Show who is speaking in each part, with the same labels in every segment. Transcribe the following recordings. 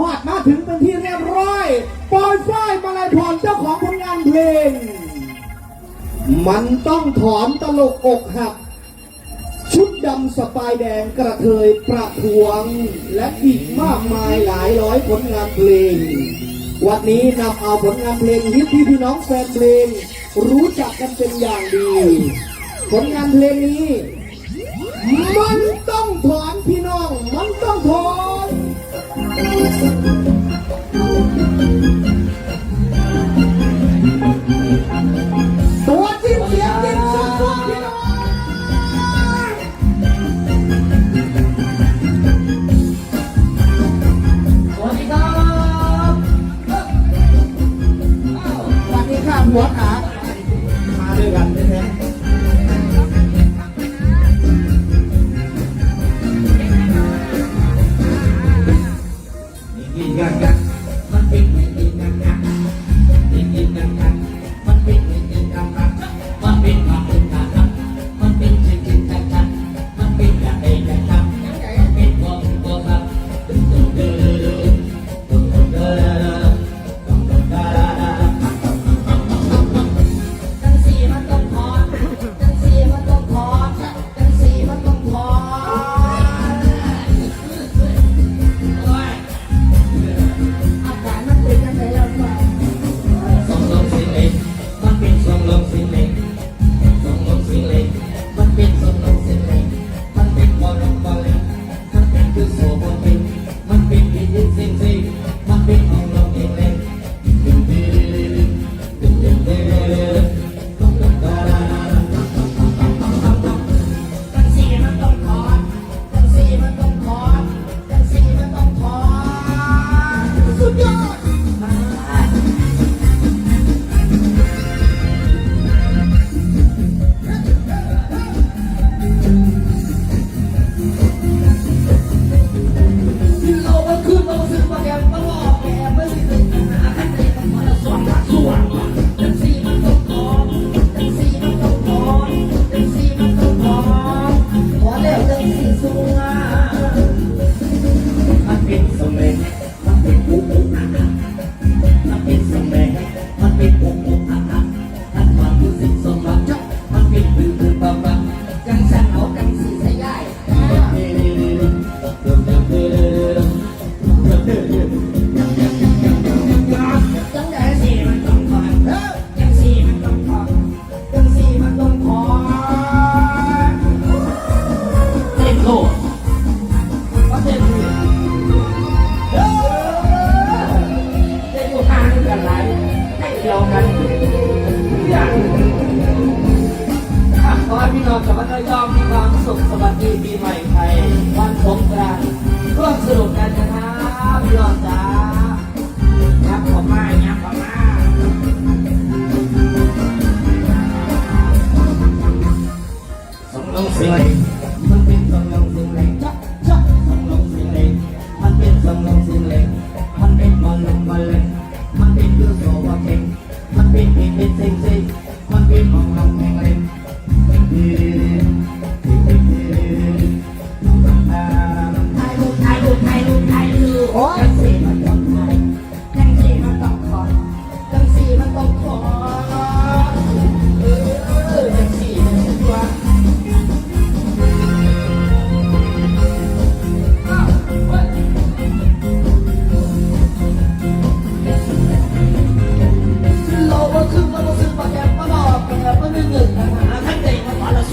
Speaker 1: หอดมาถึงเป็นที่เรียบร้อยปอยฝ้ายมาลายพรเจ้าของผลงานเพลง มันต้องถอนตลกอกหัก ชุดดำสปายแดงกระเทยประทวง และอีกมากมายหลายร้อยผลงานเพลง วันนี้นำเอาผลงานเพลงฮิตที่พี่น้องแฟนเพลง รู้จักกันเป็นอย่างดี ผลงานเพลงนี้ มันต้องถอนพี่น้อง มันต้องถอน Thank you. พี่น้องกั
Speaker 2: บวัดระยองมีความสุขสวัสดีปีใหม่ไทย วันสงกรานต์ร่วมสนุกกันนะครับพี่น้องจ้ายับขอมายับขอมาสองลงสิงเลยมันเป็นสองลงสิงเลยจ๊ะจ๊ะสองลงสิงเลยมันเป็นสองลงสิงเลยมันเป็นบอลลงบอลเลยมันเป็นยูโซวาเก่งมันเป็นเพลงเป็นเซ็งเซ็งมันเป็นมองลงแมงเล่น
Speaker 3: ถ่ายรูปถ่ายรูปถ่ายรูปถ่ายรูปโอ้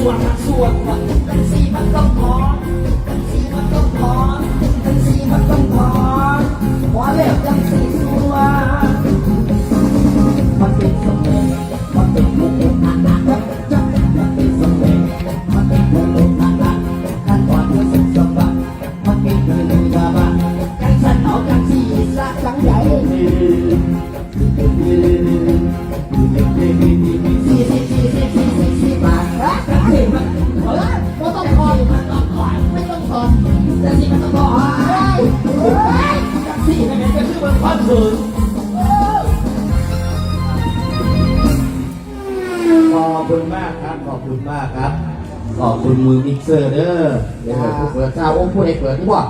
Speaker 3: ส่
Speaker 2: วนมาส่วนมา
Speaker 3: จังสีมันต้องถอนจังสีมันต้องถอนจังสีมันต้องถอนหัวเล็บจังสีสวย
Speaker 2: มันเป็นสมัยมันเป็นมุกมุกอันนั้นมันเป็นสมัยมันเป็นมุกมุกอันนั้นขั้นตอนที่สุดสมบัติมันเป็นเรื่องยาบ้า
Speaker 3: จังสันเอาจังสีสักจัง จะสิมันต้องบอนเฮ้ยเฮ้ยจังสี
Speaker 2: ที่นั่นก็คือมันความสูง
Speaker 1: ขอบคุณมากครับ ขอบคุณมากครับ ขอบคุณมือมิกเซอร์เด้อเดี๋ยวเปิดเจ้าโอ้ผู้ใดเปิดที่ว่า